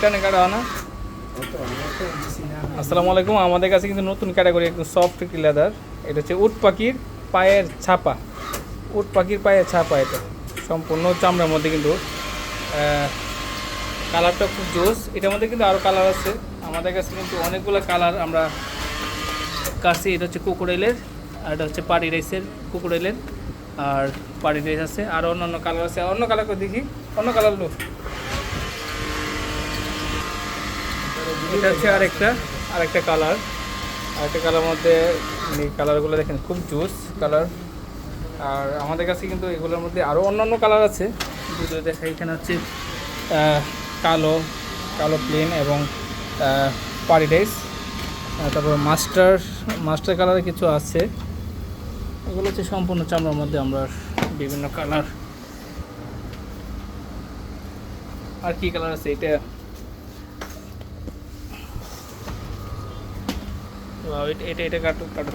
টানে কাটা হয় না আসসালামু আলাইকুম, আমাদের কাছে কিন্তু নতুন ক্যাটাগরি একদম সফট একটি লেদার এটা হচ্ছে উট পাখির পায়ের ছাপা। উট পাখির পায়ের ছাপা এটা। সম্পূর্ণ চামড়ার মধ্যে কিন্তু কালারটা খুব জোস। এটার মধ্যে কিন্তু আরও কালার আছে। আমাদের কাছে কিন্তু অনেকগুলো কালার আমরা কাছে। এটা হচ্ছে কুকুরেলের, আর এটা হচ্ছে পাড়ি রাইসের কুকুরেলের, আর পাড়ি রাইস আছে। আর অন্য অন্য কালার আছে অন্য কালার করে দেখি। অন্য কালার লো এটা হচ্ছে আরেকটা আরেকটা কালার আরেকটা কালার মধ্যে কালারগুলো দেখেন, খুব জুস কালার আর আমাদের কাছে কিন্তু এগুলোর মধ্যে আরও অন্যান্য কালার আছে। যেগুলো দেখা এখানে হচ্ছে কালো কালো প্লেন এবং পারিডাইস তারপর মাস্টার মাস্টার কালারের কিছু আছে। এগুলো হচ্ছে সম্পূর্ণ চামড়ার মধ্যে আমরা বিভিন্ন কালার আর কি কালার আছে? এটা এটা এটা কাটো কাটো